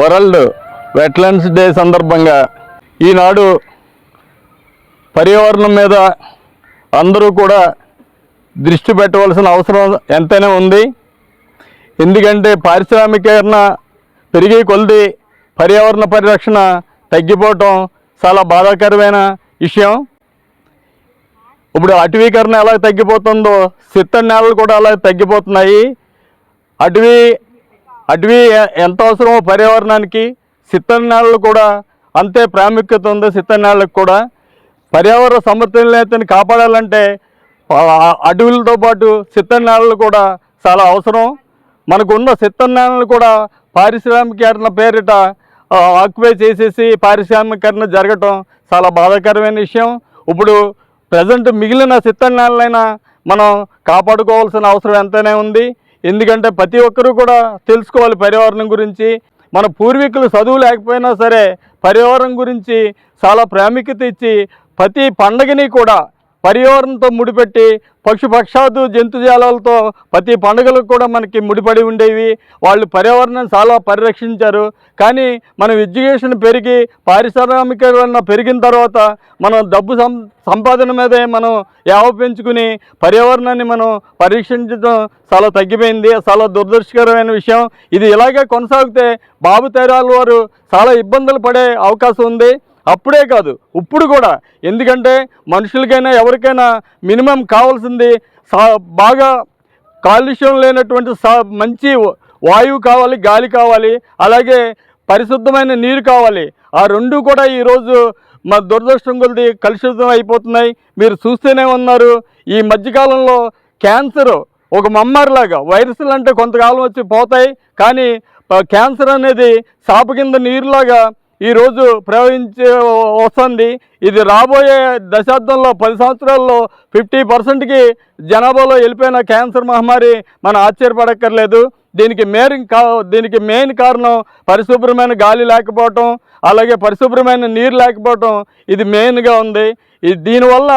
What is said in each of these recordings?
World wetlands day సందర్భంగా ఈనాడు పర్యావరణం మీద అందరూ కూడా దృష్టి పెట్టవలసిన అవసరం ఎంతైనా ఉంది. ఎందుకంటే పారిశ్రామికీకరణ పెరిగే కొలది పర్యావరణ పరిరక్షణ తగ్గిపోవటం చాలా బాధాకరమైన విషయం. ఇప్పుడు అటవీకరణ ఎలా తగ్గిపోతుందో సిత్త నేలలు కూడా అలా తగ్గిపోతున్నాయి. అటవీ అటవీ ఎంత అవసరమో పర్యావరణానికి సిత్తనాళ్ళు నేలలు కూడా అంతే ప్రాముఖ్యత ఉంది సిత్తనాళ్ళకు కూడా. పర్యావరణ సమతుల్యతని కాపాడాలంటే ఆ అడవులతో పాటు సిత్తనాళ్ళు నేలలు కూడా చాలా అవసరం. మనకున్న సిత్తడి నేలలు కూడా పారిశ్రామికీకరణ పేరిట ఆక్యుపై చేసేసి పారిశ్రామికీకరణ జరగటం చాలా బాధాకరమైన విషయం. ఇప్పుడు ప్రజెంట్ మిగిలిన సిత్తడి మనం కాపాడుకోవాల్సిన అవసరం ఎంతనే ఉంది. ఎందుకంటే ప్రతి ఒక్కరూ కూడా తెలుసుకోవాలి పర్యావరణం గురించి. మన పూర్వీకులు చదువు లేకపోయినా సరే పర్యావరణం గురించి చాలా ప్రాముఖ్యత ఇచ్చి ప్రతి పండగని కూడా పర్యావరణంతో ముడిపెట్టి పక్షు పక్షాదు జంతుజాలాలతో ప్రతి పండుగలకు కూడా మనకి ముడిపడి ఉండేవి. వాళ్ళు పర్యావరణం చాలా పరిరక్షించారు. కానీ మనం ఎడ్యుకేషన్ పెరిగి పారిశ్రామికీకరణ పెరిగిన తర్వాత మనం డబ్బు సం సంపాదన మీదే మనం యావ పెంచుకుని పర్యావరణాన్ని మనం పరీక్షించడం చాలా తగ్గిపోయింది. చాలా దురదృష్టకరమైన విషయం. ఇది ఇలాగే కొనసాగితే బాబు తేరాల వారు చాలా ఇబ్బందులు పడే అవకాశం ఉంది. అప్పుడే కాదు ఇప్పుడు కూడా. ఎందుకంటే మనుషులకైనా ఎవరికైనా మినిమం కావాల్సింది సా బాగా కాలుష్యం లేనటువంటి సా మంచి వాయువు కావాలి గాలి కావాలి అలాగే పరిశుద్ధమైన నీరు కావాలి. ఆ రెండు కూడా ఈరోజు మా దురదృష్టం కొద్ది కలుషితం అయిపోతున్నాయి. మీరు చూస్తూనే ఉన్నారు ఈ మధ్యకాలంలో క్యాన్సర్ ఒక మమ్మారిలాగా వైరస్లు అంటే కొంతకాలం వచ్చి పోతాయి కానీ క్యాన్సర్ అనేది సాపు కింద నీరులాగా ఈరోజు ప్రవహించే వస్తుంది. ఇది రాబోయే దశాబ్దంలో పది సంవత్సరాల్లో ఫిఫ్టీ పర్సెంట్కి జనాభాలో వెళ్ళిపోయిన క్యాన్సర్ మహమ్మారి మనం ఆశ్చర్యపడక్కర్లేదు. దీనికి మెయిన్ కా దీనికి మెయిన్ కారణం పరిశుభ్రమైన గాలి లేకపోవటం అలాగే పరిశుభ్రమైన నీరు లేకపోవటం. ఇది మెయిన్గా ఉంది. ఇది దీనివల్ల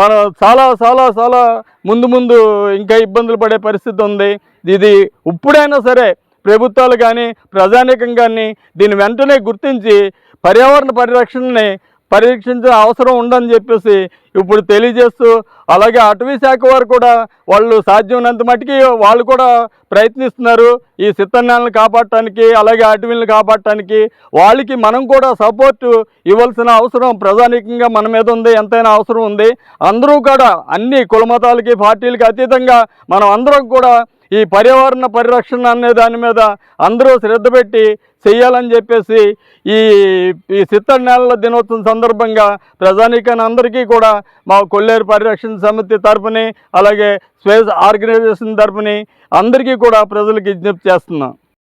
మనం చాలా చాలా చాలా ముందు ముందు ఇంకా ఇబ్బందులు పడే పరిస్థితి ఉంది. ఇది ఇప్పుడైనా సరే ప్రభుత్వాలు కానీ ప్రజానీకం కానీ దీన్ని వెంటనే గుర్తించి పర్యావరణ పరిరక్షణని పరీక్షించిన అవసరం ఉందని చెప్పేసి ఇప్పుడు తెలియజేస్తూ అలాగే అటవీ శాఖ వారు కూడా వాళ్ళు సాధ్యమైనంత మటుకి వాళ్ళు కూడా ప్రయత్నిస్తున్నారు ఈ సిత్తనాలను కాపాడటానికి అలాగే అటవీలను కాపాడటానికి. వాళ్ళకి మనం కూడా సపోర్టు ఇవ్వాల్సిన అవసరం ప్రజానీకంగా మన మీద ఉంది ఎంతైనా అవసరం ఉంది. అందరూ కూడా అన్ని కులమతాలకి పార్టీలకి అతీతంగా మనం అందరం కూడా ఈ పర్యావరణ పరిరక్షణ అనే దాని మీద అందరూ శ్రద్ధ పెట్టి చెయ్యాలని చెప్పేసి ఈ ఈ సిత్తడి నేలల దినోత్సవం సందర్భంగా ప్రజానీకాన్ని అందరికీ కూడా మా కొల్లేరు పరిరక్షణ సమితి తరపుని అలాగే స్పేస్ ఆర్గనైజేషన్ తరపుని అందరికీ కూడా ప్రజలకు విజ్ఞప్తి చేస్తున్నాం.